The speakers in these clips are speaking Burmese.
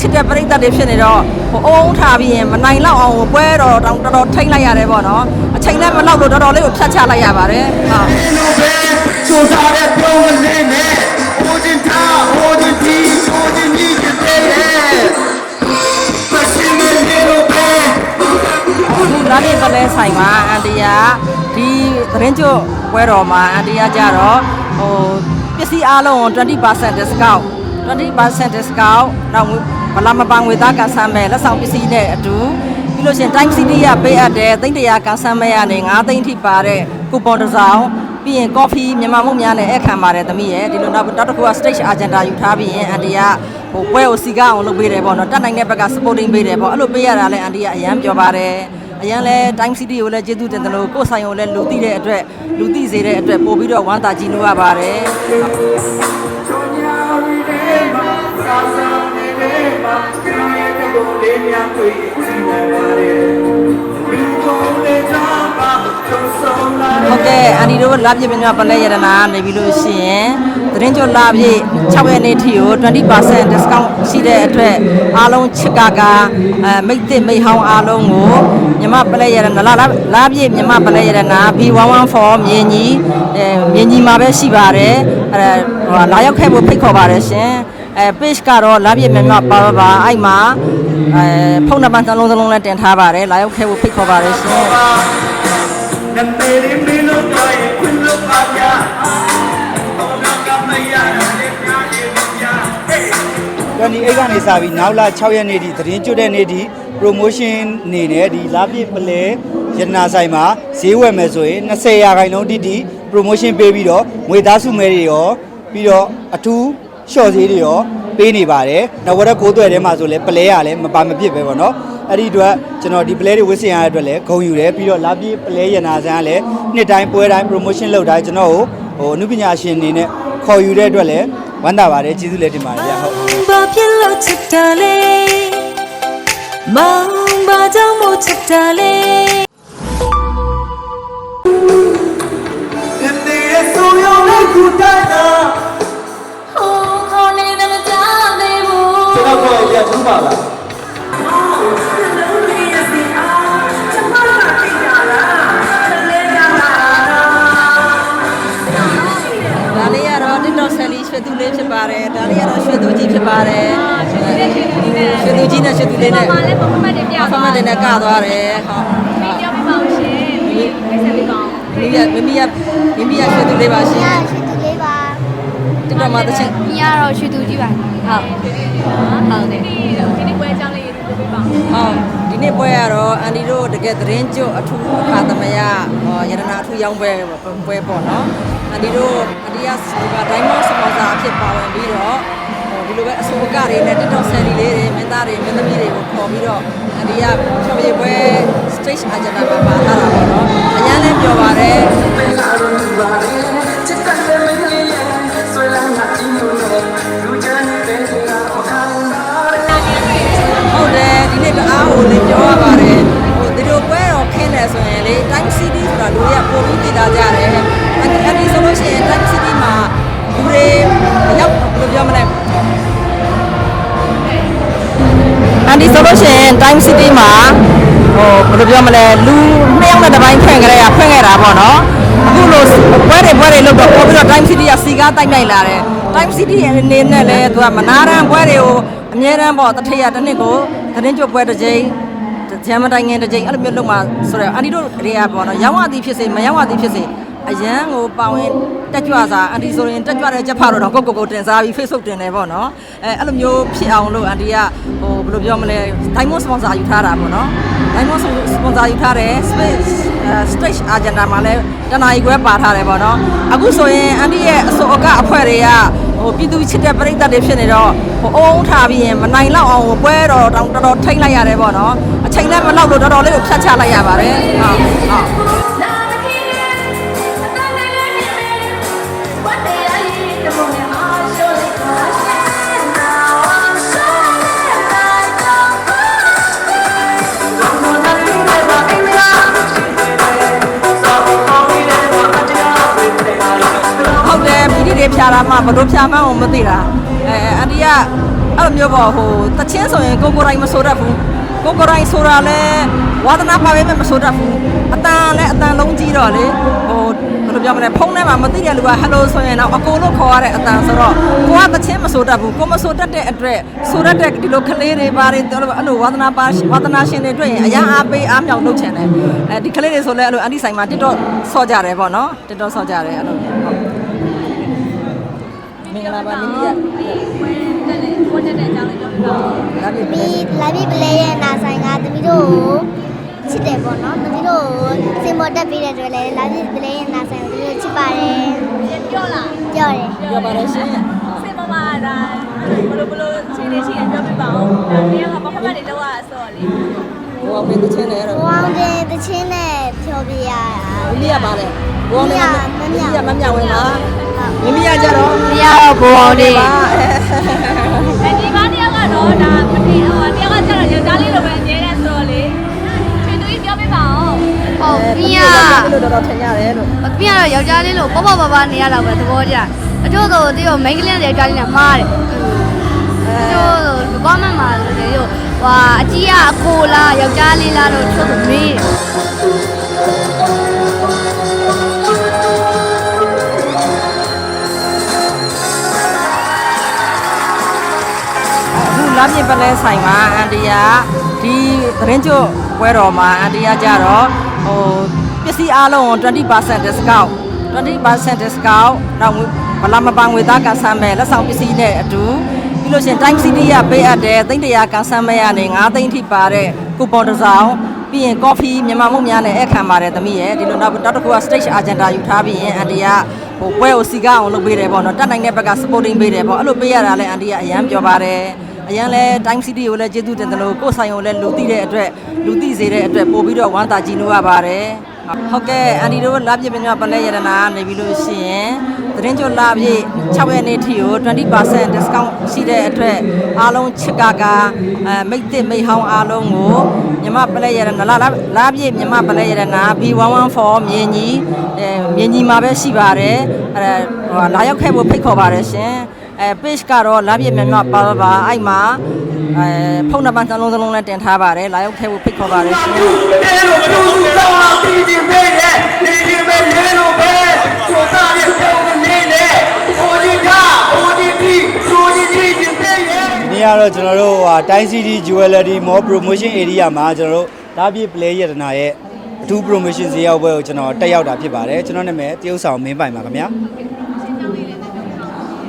ချစ်တဲ့ပြည်သက်တွေဖြစ်နေတော့ဟိုအုံးထားပြီးရင်မနိုင်လောက်အောင်ဟိုပွဲတော်တောင်တော်တော်ထိမ့်လိုက်ရတယ်ပေါ့နော်အချိန်လည်းမလောက်လို့တော်တော်လေးကိုဖြတ်ချလိုက်ရပါတယ်ဟုတ်လိုပဲစူစားတဲ့ပြုံးလေးနဲ့ဟိုတင်ထားဟိုတင်တီဟိုတင်ကြီးတဲ့ရဲ့ပစီမီလိုပဲအခုလာနေပလဲဆိုင်မှာအန်တီယာဒီသတင်းကျွတ်ပွဲတော်မှာအန်တီယာကြတော့ဟိုပစ္စည်းအားလုံးကို20% discount 20% discount တော့ငွေ ဘလာမပန်ငွေသားကန်ဆန်းမဲ့လက်ဆောင်ပစ္စည်းနဲ့အတူပြီးလို့ရှရင် time city ရပေးအပ်တဲ့သိန်းတရာကန်ဆန်းမဲ့ရနေ9သိန်းထိပါတဲ့ကူပွန်တစ်စောင်ပြီးရင် coffee မြန်မာမှုများနဲ့အခမ်းပါတယ်သမီးရဲ့ဒီလိုနောက်နောက်တစ်ခုက stage agenda ယူထားပြီးရင်အန်တီယာဟိုပွဲကိုစီကားအောင်လုပ်ပေးတယ်ပေါ့နော်တက်နိုင်တဲ့ဘက်က supporting ပေးတယ်ပေါ့အဲ့လိုပေးရတာလဲအန်တီယာအရန်ပြောပါတယ်အရင်လဲ time city ကိုလည်းကျေးဇူးတင်တယ်လို့ကိုယ့်ဆိုင်ကိုလည်းလူသိတဲ့အတွက်လူသိစေတဲ့အတွက်ပို့ပြီးတော့ဝမ်းသာကြည်နူရပါတယ် ဟုတ်ကဲ့အန်ဒီတို့လာပြည့်မြတ်ပလဲရတနာနေပြီလို့ရှိရင်သတင်းကြိုလာပြည့်6ရက်နေ့ထိကို20% discount ရှိတဲ့အတွက်အားလုံးချစ်ကာကာအဲမိတ်သစ်မိတ်ဟောင်းအားလုံးကိုမြမပလဲရတနာလာလာပြည့်မြမပလဲရတနာ B114 မြင်းကြီးအဲမြင်းကြီးမှာပဲရှိပါတယ်အဲဟိုလာရောက်ခဲ့ဖို့ဖိတ်ခေါ်ပါတယ်ရှင်အဲ page ကတော့လာပြည့်မြမပါပါအဲ့မှာ အဲဖုန်းနံပါတ်နှလုံးသလုံးလည်းတင်ထားပါတယ်လာရောက်ခဲ့ဖို့ဖိတ်ခေါ်ပါတယ်ရှင်နမေရီမီလိုတော့ခွန်းလို့ပါဗျာတော့နာကမရတဲ့ပြားလေးပြားဟေး28ကနေစပြီးနောက်လ6ရက်နေ့ဒီသတင်းကျွတ်တဲ့နေ့ဒီ promotion နေနဲ့ဒီလာပြည့်ပလဲရတနာဆိုင်မှာဈေးဝယ်မယ်ဆိုရင်20ရာခိုင်နှုန်းတိတိ promotion ပေးပြီးတော့ငွေသားစုမဲတွေရောပြီးတော့အထူးရှော့ဈေးတွေရော ပေးနေပါတယ်။နောက်ဝရက်ကိုးသွဲထဲမှာဆိုလဲပလဲရလဲမပါမဖြစ်ပဲပေါ့နော်။အဲ့ဒီအတွက်ကျွန်တော်ဒီပလဲတွေဝစ်စင်ရတဲ့အတွက်လည်းဂုဏ်ယူတယ်ပြီးတော့လာပြည့်ပလဲရတနာဆိုင်ကလည်းနှစ်တိုင်းပွဲတိုင်း promotion လုပ်တိုင်းကျွန်တော်ကိုဟိုအမှုပညာရှင်အနေနဲ့ခေါ်ယူတဲ့အတွက်လည်းဝမ်းသာပါတယ်ကျေးဇူးလည်းတင်ပါတယ်ဗျာဟုတ်ဘာဖြစ်လို့ချစ်တာလဲမောင်ဘာကြောင့်မို့ချစ်တာလဲ ရွှေသူလေးဖြစ်ပါတယ်ဒါလေးကတော့ရွှေသူကြီးဖြစ်ပါတယ်ရွှေသူလေးရွှေသူလေးနဲ့ရွှေသူကြီးနဲ့ရွှေသူလေးနဲ့မှာလည်းပုံမှန်တွေပြအဖမတင်နဲ့ကသွားတယ်ဟုတ်ပြီးပြောပြပါဦးရှင်ဒီမိတ်ဆက်လေးကောင်းမိမိကမိမိကမိမိကရွှေသူလေးပါရှင်ရရှိသူလေးပါ TikTok မှာတစ်ချက်။မြကတော့ရှိသူကြီးပါဟုတ်ဟုတ်တယ် နေ့ပွဲကတော့အန်ဒီတို့တကယ်သတင်းကျွတ်အထူးအခါသမယဟောရတနာအထူးရောင်းပွဲပွဲပေါ့နော်အန်ဒီတို့အန်ဒီကဒီက Diamond Sponsor အဖြစ်ပါဝင်ပြီးတော့ဟိုဒီလိုပဲအစိုးရတွေနဲ့ TikTok ဆယ်လီလေးတွေမင်းသားတွေမင်းသမီးတွေကိုခေါ်ပြီးတော့အန်ဒီကချော်ရည်ပွဲ stage agenda မှာပါလာတာပေါ့နော်အញ្ញမ်းလည်းပြောပါတယ် ဆိုလို့ရှိရင် Time City မှာဟိုဘယ်လိုပြောမလဲလူနှစ်ယောက်နဲ့တစ်ပိုင်းဖွင့်ကြရဖွင့်ခဲ့တာပေါ့နော်အခုလိုပွဲတွေပွဲတွေလုပ်တော့ပို့ပြီးတော့ Time City ကစီကားတိုက်နိုင်လာတယ် Time City ရဲ့အနေနဲ့လည်းသူကမနာရန်ပွဲတွေကိုအများရန်ပေါ့တစ်ထည့်ရတစ်နှစ်ကိုသတင်းကြွပွဲတစ်ကြိမ်ဂျမ်မတိုင်ငင်တစ်ကြိမ်အဲ့လိုမျိုးလုပ်မှာဆိုတော့အန်ဒီတို့တွေကပေါ့နော်ရောင်းဝသည်ဖြစ်စေမရောင်းဝသည်ဖြစ်စေ အရန်ကိုပါဝင်တက်ကြွစာအန်ဒီဆိုရင်တက်ကြွတဲ့ချက်ဖားတော့တော့ကိုကိုကိုတင်စားပြီး Facebook တင်တယ်ပေါ့နော်အဲအဲ့လိုမျိုးဖြစ်အောင်လို့အန်ဒီကဟိုဘယ်လိုပြောမလဲ Diamond sponsor ယူထားတာပေါ့နော် Diamond sponsor ယူထားတယ် space stage agenda မှာလည်းတနာရီခွဲပါထားတယ်ပေါ့နော်အခုဆိုရင်အန်ဒီရဲ့အစောအကအဖွဲ့တွေကဟိုပြည်သူချစ်တဲ့ပြည်သက်တွေဖြစ်နေတော့ဟိုအုံးထားပြီးရင်မနိုင်လောက်အောင်ပွဲတော်တောင်တော်တော်ထိမ့်လိုက်ရတယ်ပေါ့နော်အချိန်လည်းမလောက်လို့တော်တော်လေးကိုဖြတ်ချလိုက်ရပါတယ်ဟုတ်ဟုတ် ဖြာတာမှဘလို့ဖြာမှန်းကိုမသိတာအဲအန်တီကအဲ့လိုမျိုးပေါ့ဟိုတချင်းဆိုရင်ကိုကိုတိုင်းမဆိုတတ်ဘူးကိုကိုတိုင်းဆိုတာလဲဝါသနာပါပဲမဆိုတတ်ဘူးအတန်လဲအတန်လုံးကြီးတော့လေဟိုဘယ်လိုပြောမလဲဖုန်းထဲမှာမသိတဲ့လူကဟယ်လိုဆိုရင်တော့အကိုလို့ခေါ်ရတဲ့အတန်ဆိုတော့ကိုကတချင်းမဆိုတတ်ဘူးကိုမဆိုတတ်တဲ့အတွက်ဆိုတတ်တဲ့ဒီလိုကလေးတွေပါတယ်အဲ့လိုဝါသနာပါဝါသနာရှင်တွေတွေ့ရင်အရာအားပေးအားမြောက်လုပ်ချင်တယ်အဲဒီကလေးတွေဆိုလဲအဲ့လိုအန်တီဆိုင်မှာတစ်တော့ဆော့ကြတယ်ပေါ့နော်တစ်တော့ဆော့ကြတယ်အဲ့လိုဟုတ် မင်္ဂလာပါမိမိရပွဲတက်လေပွဲတက်တဲ့အကြောင်းလေးပြောပြပါဦးလာပြီပြီးလာပြီးပလဲရဲ့နာဆိုင်ကသမီးတို့ကိုချစ်တယ်ပေါ့နော်သမီးတို့ကိုစင်မော်တက်ပြီးတဲ့အတွက်လည်းလာပြီးပလဲရဲ့နာဆိုင်ကိုသမီးတို့ချစ်ပါတယ်ပြောလားပြောတယ်ပြောပါလို့ရှင်စေမမဒါဘလို့ဘလို့ခြေလေးရှိရင်ပြောပြပါဦးဒါတယောက်ကဘာမှမနေတော့အဆော်လေဟိုအောင်နေချင်းတယ်တော့ဘဝအောင်တဲ့တချင်းနဲ့ဖြောပြရတာမိမိရပါလေဘုံနေမိမိရမမြောက်ဝင်လားဟုတ် မိမိရကြတော့မရတော့ဘဝအောင်တဲ့ပါအဲဒီမတယောက်ကတော့ဒါမတင်ဟိုတယောက်ကကျတော့ယောက်ျားလေးလိုပဲအမြဲတမ်းဆိုလေချွေသူကြီးပြောပြပါဦးဟုတ်ပြီးရလို့တော့ထင်ရတယ်လို့ပြီးရတော့ယောက်ျားလေးလို့ပေါ့ပေါ့ပါပါနေရတာပဲသဘောကျအချို့တော့တယောက်မိန်းကလေးနဲ့ယောက်ျားလေးနဲ့မားတယ်ကျိုးဘာမှမမလို့လေဟိုဟာအကြီးကအကိုလားယောက်ျားလေးလားတော့ချို့ဆိုမေးတယ် လမ်းမြပလဲဆိုင်မှာအန်တီယာဒီသတင်းကျွတ်ပွဲတော်မှာအန်တီယာကြတော့ဟိုပစ္စည်းအားလုံးကို20% discount 20% discount နောက်ဘလာမပန်ငွေသားကန်ဆန်းမဲ့လက်ဆောင်ပစ္စည်းနဲ့အတူပြီးလို့ရှရင် time city ကပေးအပ်တဲ့သိန်းတရာကန်ဆန်းမဲ့ကနေ9သိန်းထိပါတဲ့ကူပွန်တစ်စောင်ပြီးရင် coffee မြန်မာမှုများနဲ့အခမ်းပါတယ်သမီးရဲ့ဒီလိုနောက်နောက်တစ်ခုက stage agenda ယူထားပြီးရင်အန်တီယာဟိုပွဲကိုစီကားအောင်လုပ်ပေးတယ်ပေါ့နော်တက်နိုင်တဲ့ဘက်က supporting ပေးတယ်ပေါ့အဲ့လိုပေးရတာလဲအန်တီယာအရန်ပြောပါတယ် အရန်လဲ time city ကိုလည်းကျေးဇူးတင်တယ်လို့ကိုယ်ဆိုင်ကိုလည်းလူသိတဲ့အတွက်လူသိစေတဲ့အတွက်ပို့ပြီးတော့ဝမ်းသာကြည်နူးရပါတယ်ဟုတ်ကဲ့အန်ဒီတို့လာပြည့်ပညာပလဲရတနာနေပြီလို့ရှိရင်သတင်းကြိုလာပြည့်6ရက်နေ့ထိကို20% discount ရှိတဲ့အတွက်အားလုံးချစ်ကကအဲမိတ်တစ်မိတ်ဟောင်းအားလုံးကိုမြမပလဲရတနာလာလာပြည့်မြမပလဲရတနာ B114 မြင်းကြီးအဲမြင်းကြီးမှာပဲရှိပါတယ်အဲဟိုလာရောက်ခဲ့ဖို့ဖိတ်ခေါ်ပါတယ်ရှင် အဲ page ကတော့လာပြည့်မြန်မြပါပါအဲ့မှာအဲဖုန်းနံပါတ်နှလုံးစလုံးလည်းတင်ထားပါတယ်လာရောက်ထဲဖို့ဖိတ်ခေါ်ပါတယ်ရှင်အဲလိုပြုစုဆောင်အောင်တည်တည်ပေးတယ်တည်တည်ပေးရဲလို့ပဲချိုးသားရဲ့ပြောင်းနေနဲ့ဟိုဒီကဟိုဒီဒီချိုးဒီဒီတင်ပေးရဲ့ဒီနေ့ကတော့ကျွန်တော်တို့ဟာတိုင်း City Jewelry Mall Promotion Area မှာကျွန်တော်တို့ဓာပြည့် Play ရတနာရဲ့အထူး promotion ဈေးရောက်ပွဲကိုကျွန်တော်တက်ရောက်တာဖြစ်ပါတယ်ကျွန်တော်နာမည်တရုတ်ဆောင်မင်းပိုင်ပါခင်ဗျာ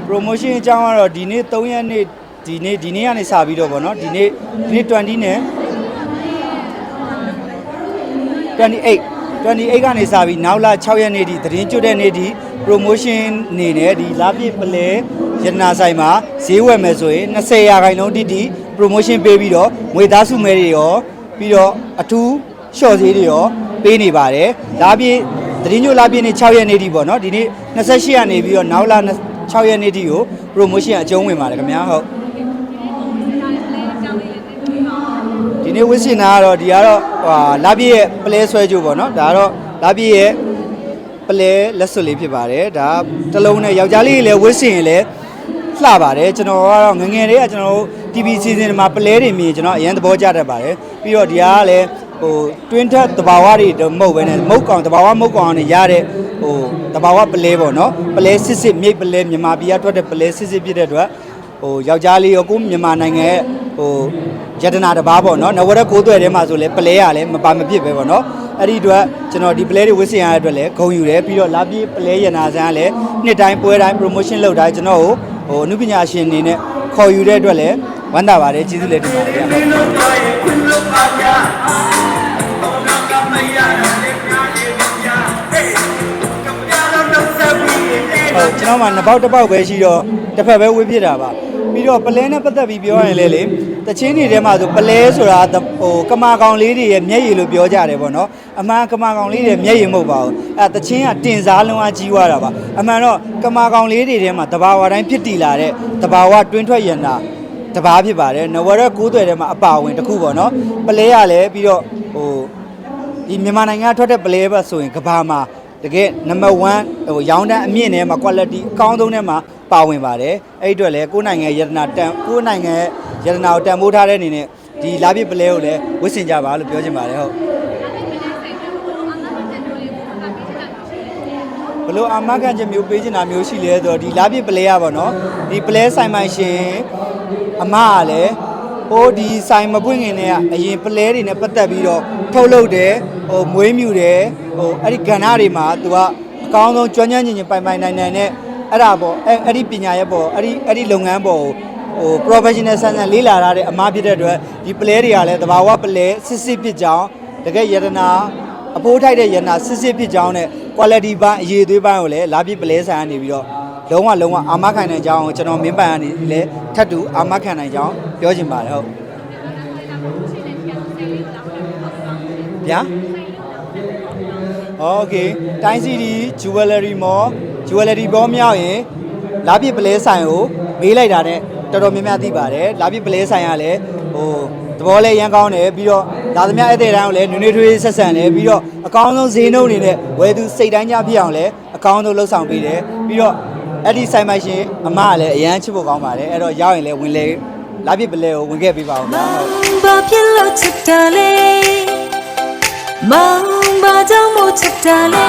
promotion အကြောင်းကတော့ဒီနေ့3ရက်နေ့ဒီနေ့ဒီနေ့ကနေစပြီးတော့ဗောနော်ဒီနေ့ဒီနေ့20နဲ့28 28ကနေစပြီးနောက်လ6ရက်နေ့ဒီသတင်းကျွတ်တဲ့နေ့ဒီ promotion နေနဲ့ဒီလာပြည့်ပလဲရတနာဆိုင်မှာဈေးဝယ်မယ်ဆိုရင်20ရာခိုင်နှုန်းတိတိ promotion ပေးပြီးတော့ငွေသားစုမဲတွေရောပြီးတော့အထူးရှော့ဈေးတွေရောပေးနေပါတယ်လာပြည့်သတင်းကျွတ်လာပြည့်နေ့6ရက်နေ့ဒီဗောနော်ဒီနေ့28ရက်နေပြီးတော့နောက်လ 6ရက်နေ့ဒီကို promotion အကျုံးဝင်ပါတယ်ခင်ဗျာဟုတ်ဒီနေ့ဝစ်စင်တာကတော့ဒီကတော့ဟာလာပြည့်ရဲ့ပလဲဆွဲကြိုးပေါ့နော်ဒါကတော့လာပြည့်ရဲ့ပလဲလက်စွပ်လေးဖြစ်ပါတယ်ဒါတစ်လုံးနဲ့ယောက်ျားလေးတွေလည်းဝစ်စင်ရင်လည်းလှပါတယ်ကျွန်တော်ကတော့ငယ်ငယ်လေးကကျွန်တော်တို့ TV season မှာပလဲတွေမြင်ကျွန်တော်အရင်သဘောကျတတ်ပါတယ်ပြီးတော့ဒီကကလည်း ဟို twin tat တဘာဝတွေတော့မဟုတ်ပဲနဲ့မုတ်ကောင်တဘာဝမုတ်ကောင်နဲ့ရတဲ့ဟိုတဘာဝပလဲပေါ့နော်ပလဲစစ်စစ်မြိတ်ပလဲမြန်မာပြည်ကထွက်တဲ့ပလဲစစ်စစ်ဖြစ်တဲ့အတွက်ဟိုယောက်ျားလေးရောကိုမြန်မာနိုင်ငံရဲ့ဟိုယတနာတစ်ပါးပေါ့နော်နဝရကိုးသွဲထဲမှာဆိုလဲပလဲရလဲမပါမဖြစ်ပဲပေါ့နော်အဲ့ဒီအတွက်ကျွန်တော်ဒီပလဲတွေဝစ်စင်ရတဲ့အတွက်လဲဂုံယူတယ်ပြီးတော့လာပြေးပလဲရနာဆန်းကလည်းနှစ်တိုင်းပွဲတိုင်း promotion လုပ်တိုင်းကျွန်တော်ကိုဟိုအနုပညာရှင်အနေနဲ့ခေါ်ယူတဲ့အတွက်လဲဝမ်းသာပါတယ်ကျေးဇူးလည်းတင်ပါတယ်ဗျာ ဟုတ်ကျွန်တော်မှနှစ်ပေါက်တစ်ပေါက်ပဲရှိတော့တစ်ဖက်ပဲဝေးဖြစ်တာပါပြီးတော့ပလဲနဲ့ပတ်သက်ပြီးပြောရင်လေလေတချင်းတွေထဲမှာဆိုပလဲဆိုတာဟိုကမာကောင်လေးတွေရဲ့မျက်ရည်လို့ပြောကြတယ်ပေါ့နော်အမှန်ကမာကောင်လေးတွေမျက်ရည်မဟုတ်ပါဘူးအဲတချင်းကတင်စားလုံးအားကြီးွားတာပါအမှန်တော့ကမာကောင်လေးတွေထဲမှာတဘာဝတိုင်းဖြစ်တည်လာတဲ့တဘာဝတွင်းထွက်ရန်တာတဘာဖြစ်ပါတယ်နဝရကိုးသွဲထဲမှာအပါဝင်တစ်ခုပေါ့နော်ပလဲရလဲပြီးတော့ဟိုဒီမြန်မာနိုင်ငံကထွက်တဲ့ပလဲဘတ်ဆိုရင်ကဘာမှာ တကယ်နံပါတ်1ဟိုရောင်းတန်းအမြင့်ထဲမှာ quality အကောင်းဆုံးထဲမှာပါဝင်ပါတယ်အဲ့ဒီအတွက်လည်းကိုယ်နိုင်ငံယတနာတန်ကိုယ်နိုင်ငံယတနာကိုတန်ဖိုးထားတဲ့အနေနဲ့ဒီလာပြပလဲကိုလည်းဝစ်စင်ကြပါလို့ပြောချင်ပါတယ်ဟုတ်ဘလို့အာမခံချက်မျိုးပေးချင်တာမျိုးရှိလဲဆိုတော့ဒီလာပြပလဲရပါတော့ဒီပလဲဆိုင်မိုင်ရှင်အမကလည်း ဟိုဒီဆိုင်မပွင့်ခင်တည်းကအရင်ပလဲတွေနဲ့ပတ်သက်ပြီးတော့ထုတ်လုပ်တယ်ဟိုမွေးမြူတယ်ဟိုအဲ့ဒီကဏ္ဍတွေမှာသူကအကောင်းဆုံးကျွမ်းကျွမ်းကျင်ကျင်ပိုင်ပိုင်နိုင်နိုင်နဲ့အဲ့ဒါပေါ့အဲ့အဲ့ဒီပညာရဲ့ပေါ့အဲ့ဒီအဲ့ဒီလုပ်ငန်းပေါ့ဟို professional ဆန်းဆန်းလေးလာရတဲ့အမားဖြစ်တဲ့အတွက်ဒီ play တွေကလည်းတဘာဝ play စစ်စစ်ဖြစ်ကြောင်းတကယ်ယတနာအပိုးထိုက်တဲ့ယတနာစစ်စစ်ဖြစ်ကြောင်းနဲ့ quality ပိုင်းအရေးသွေးပိုင်းကိုလည်းလာပြ play ဆိုင်ကနေပြီးတော့ လုံးဝလုံးဝအာမခံနိုင်ကြအောင်ကျွန်တော်မင်းပန်ကနေလည်းထပ်တူအာမခံနိုင်ကြအောင်ပြောချင်ပါတယ်ဟုတ်ဗျာ Okay တိုင်းစီဒီ jewelry mall jewelry ဘောမြောက်ရင်လာပြပလဲဆိုင်ကိုမေးလိုက်တာနဲ့တော်တော်များများသိပါတယ်လာပြပလဲဆိုင်ကလည်းဟိုသဘောလဲရန်ကောင်းတယ်ပြီးတော့ဒါသမ ्या ဧည့်သည်တိုင်းကိုလည်းနွေနွေထွေးဆက်ဆံတယ်ပြီးတော့အကောင်းဆုံးဈေးနှုန်းတွေနဲ့ဝယ်သူစိတ်တိုင်းကြဖြစ်အောင်လည်းအကောင်းဆုံးလှုပ်ဆောင်ပေးတယ်ပြီးတော့ အဲ့ဒီဆိုင်မိုင်ရှင်အမကလည်းအရန်ချစ်ဖို့ကောင်းပါတယ်အဲ့တော့ရောက်ရင်လည်းဝင်လေလာပြပလဲကိုဝင်ခဲ့ပေးပါဦးဗျာဟုတ်ဘာဖြစ်လို့ချစ်တာလဲမောင်ဘာကြောင့်မို့ချစ်တာလဲ